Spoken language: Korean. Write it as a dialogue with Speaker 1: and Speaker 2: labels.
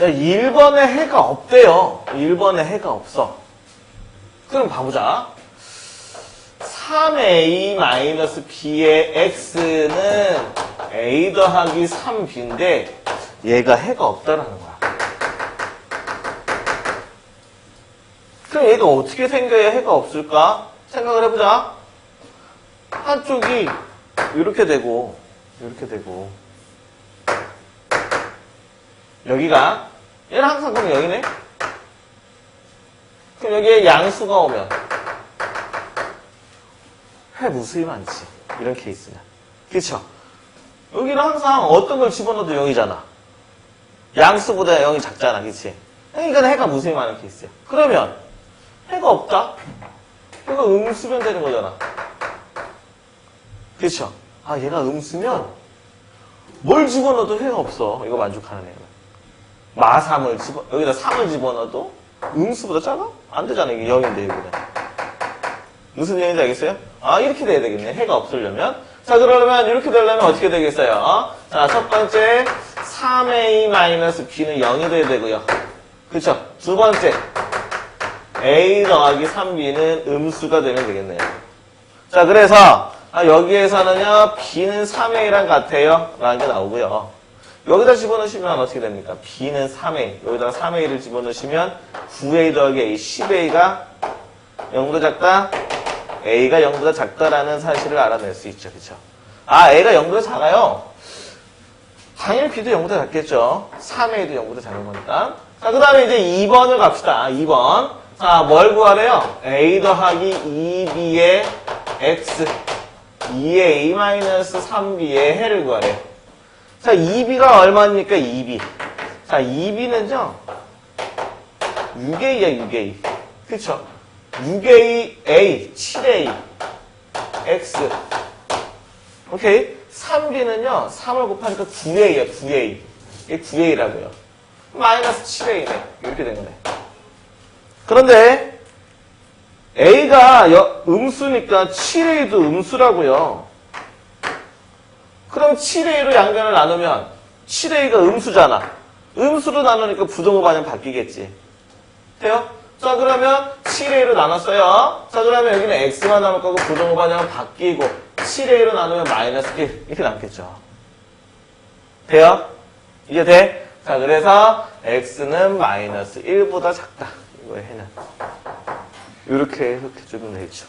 Speaker 1: 야, 1번에 해가 없대요. 1번에 해가 없어. 그럼 봐보자. 3a-b의 x는 a 더하기 3b인데 얘가 해가 없다라는 거야. 그럼 얘가 어떻게 생겨야 해가 없을까? 생각을 해보자. 한쪽이 이렇게 되고 이렇게 되고 여기가 얘는 항상 그럼 여기네. 그럼 여기에 양수가 오면 해 무수히 많지. 이런 케이스는. 그쵸? 여기는 항상 어떤 걸 집어넣어도 0이잖아. 양수보다 0이 작잖아. 그치? 그러니까 해가 무수히 많은 케이스야. 그러면 해가 없다? 해가 음수면 되는 거잖아. 그쵸? 아, 얘가 음수면 뭘 집어넣어도 해가 없어. 이거 만족하는 애는. 마3을 집어, 여기다 3을 집어넣어도 음수보다 작아? 안 되잖아. 이게 0인데, 여기는. 무슨 얘기인지 알겠어요? 아, 이렇게 돼야 되겠네. 해가 없으려면. 자, 그러면 이렇게 되려면 어떻게 되겠어요? 자, 첫 번째, 3a-b는 0이 돼야 되고요. 그쵸? 두 번째, a 더하기 3b는 음수가 되면 되겠네요. 자, 그래서, 아, 여기에서는요, b는 3a랑 같아요. 라는 게 나오고요. 여기다 집어넣으시면 어떻게 됩니까? b는 3a. 여기다가 3a를 집어넣으시면 9a 더하기 a, 10a가 0보다 작다? a가 0보다 작다라는 사실을 알아낼 수 있죠. 그쵸? 아, a가 0보다 작아요. 당연히 b도 0보다 작겠죠. 3a도 0보다 작은 거니까. 자, 그 다음에 이제 2번을 갑시다. 2번. 자, 뭘 구하래요? a 더하기 2b의 x. 2의 a-3b의 해를 구하래요. 자, 2b가 얼마입니까? 2b. 자, 2b는요, 6a야, 6a. 그쵸? 6a, a, 7a, x. 오케이? 3b는요, 3을 곱하니까 9a야, 9a. 이게 9a라고요. 마이너스 7a네. 이렇게 된 거네. 그런데, a가 여- 음수니까 7a도 음수라고요. 그럼 7a로 양변을 나누면 7a가 음수잖아. 음수로 나누니까 부등호 반영 바뀌겠지. 돼요? 자 그러면 7a로 나눴어요. 자 그러면 여기는 x만 남을 거고 부등호 반영은 바뀌고 7a로 나누면 마이너스 1 이렇게 남겠죠. 돼요? 이게 돼? 자 그래서 x는 마이너스 1보다 작다. 이거의 해는. 이렇게 해석해주면 되죠.